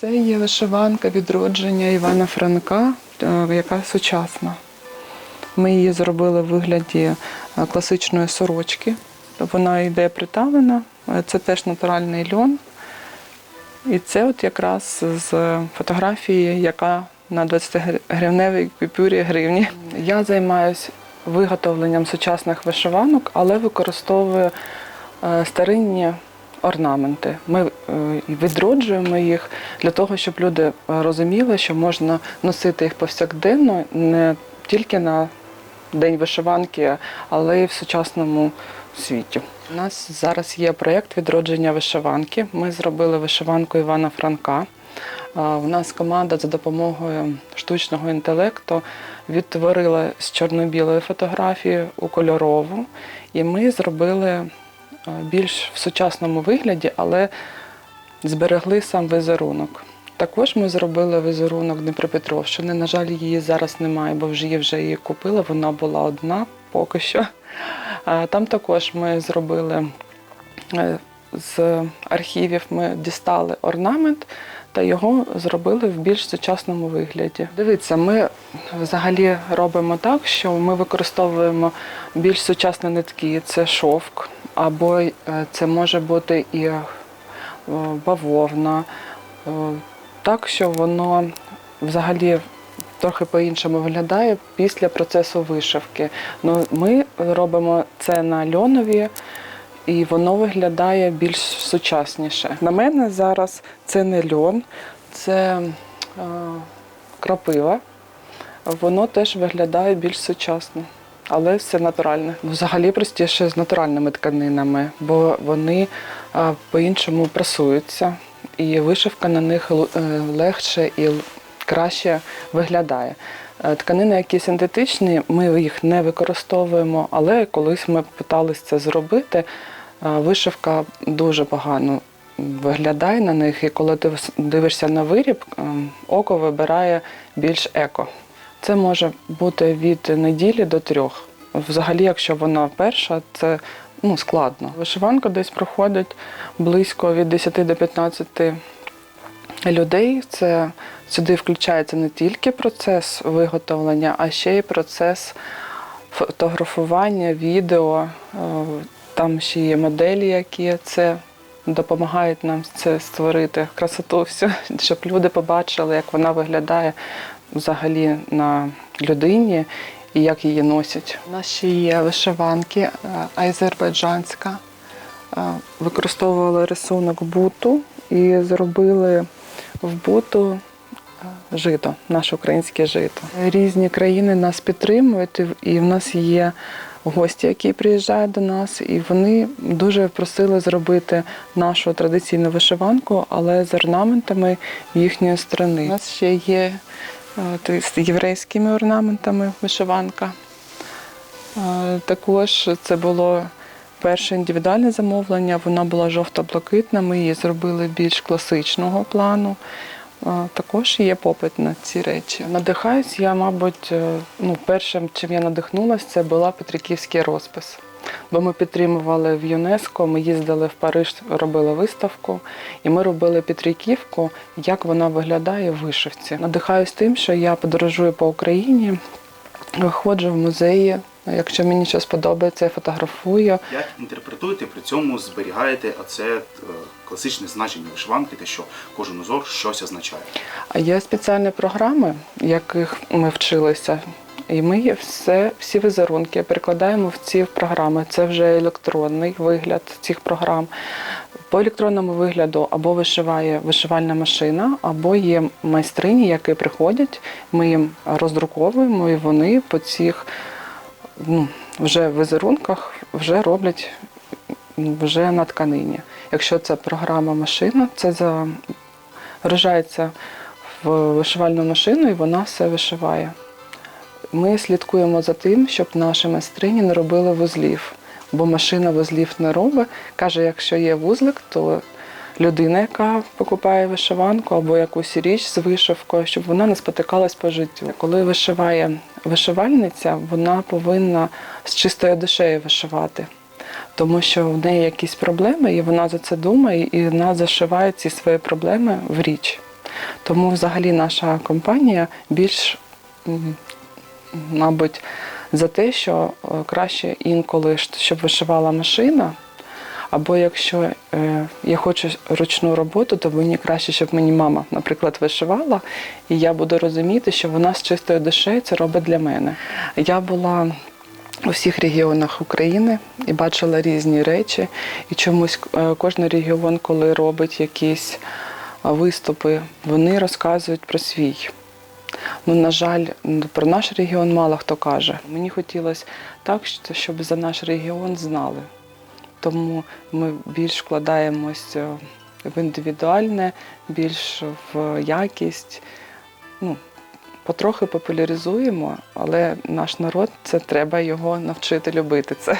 Це є вишиванка відродження Івана Франка, е, яка сучасна. Ми її зробили в вигляді е, класичної сорочки. Вона йде приталена, е, це теж натуральний льон. І це от якраз з фотографії, яка на 20-гривневій купюрі гривні. Я займаюся виготовленням сучасних вишиванок, але використовую старинні орнаменти. Ми е, відроджуємо їх для того, щоб люди е, розуміли, що можна носити їх повсякденно не тільки на день вишиванки, але й в сучасному світі. У нас зараз є проєкт відродження вишиванки. Ми зробили вишиванку Івана Франка. У нас команда за допомогою штучного інтелекту відтворила з чорно-білої фотографії у кольорову, і ми зробили більш в сучасному вигляді, але зберегли сам візерунок. Також ми зробили візерунок Дніпропетровщини. На жаль, її зараз немає, бо вже її вже її купили. Вона була одна поки що. Там також ми зробили е, з архівів, ми дістали орнамент та його зробили в більш сучасному вигляді. Дивіться, ми взагалі робимо так, що ми використовуємо більш сучасні нитки, це шовк, або е, це може бути і е, бавовна, е, так що воно взагалі трохи по-іншому виглядає після процесу вишивки. Ну, ми робимо це на льонові, і воно виглядає більш сучасніше. На мене зараз це не льон, це крапива. Воно теж виглядає більш сучасно. Але все натуральне. Взагалі простіше з натуральними тканинами, бо вони по-іншому прасуються, і вишивка на них е, легше і краще виглядає. Е, Тканини, які синтетичні, ми їх не використовуємо, але колись ми питалися це зробити. е, Вишивка дуже погано виглядає на них, і коли ти дивишся на виріб, е, око вибирає більш еко. Це може бути від неділі до трьох. Взагалі, якщо вона перша, це ну, складно. Вишиванка десь проходить близько від 10 до 15 людей. Це сюди включається не тільки процес виготовлення, а ще й процес фотографування, відео. Е, Там ще є моделі, які це допомагають нам це створити красоту всю, щоб люди побачили, як вона виглядає взагалі на людині і як її носять. У нас ще є вишиванки е, азербайджанська. Е, Використовували рисунок буту і зробили в буту е, жито, наше українське жито. Різні країни нас підтримують, і в- нас є гості, які приїжджають до нас, і вони дуже просили зробити нашу традиційну вишиванку, але з орнаментами їхньої страни. У нас ще є з єврейськими орнаментами вишиванка. Також це було перше індивідуальне замовлення. Вона була жовто-блакитна. Ми її зробили більш класичного плану. Також є попит на ці речі. Надихаюсь я, мабуть, е, ну, першим, чим я надихнулася, це була Петриківський розпис. Бо ми підтримували в ЮНЕСКО, ми їздили в Париж, робили виставку, і ми робили Петриківку, як вона виглядає в вишивці. Надихаюсь тим, що я подорожую по Україні, ходжу в музеї. Якщо мені щось подобається, я фотографую. Як інтерпретуєте, при цьому зберігаєте оце е, класичне значення вишиванки, те, що кожен узор щось означає. А є спеціальні програми, яких ми вчилися. І ми все, всі візерунки перекладаємо в ці програми. Це вже електронний вигляд цих програм. По електронному вигляду або вишиває вишивальна машина, або є майстрині, які приходять, ми їм роздруковуємо, і вони по цих ну, вже візерунках вже роблять вже на тканині. Якщо це програма машина, це загружається в вишивальну машину і вона все вишиває. Ми слідкуємо за тим, щоб наші майстрині не робили вузлів, бо машина вузлів не робить. Каже, якщо є вузлик, то людина, яка покупає вишиванку або якусь річ з вишивкою, щоб вона не спотикалась по життю. Коли вишиває вишивальниця, вона повинна з чистою душею вишивати. Тому що в неї якісь проблеми, і вона за це думає, і вона зашиває ці свої проблеми в річ. Тому взагалі наша компанія більш, мабуть, за те, що е, краще інколи, щоб вишивала машина. Або якщо е, я хочу ручну роботу, то мені краще, щоб мені мама, наприклад, вишивала, і я буду розуміти, що вона з чистою душею це робить для мене. Я була у всіх регіонах України і бачила різні речі. І чомусь е, кожен регіон, коли робить якісь е, виступи, вони розказують про свій. Ну, на жаль, про наш регіон мало хто каже. Мені хотілося так, щоб за наш регіон знали. Тому ми більш вкладаємось е, в індивідуальне, більш в якість. Ну, потрохи популяризуємо, але наш народ це треба його навчити любити це.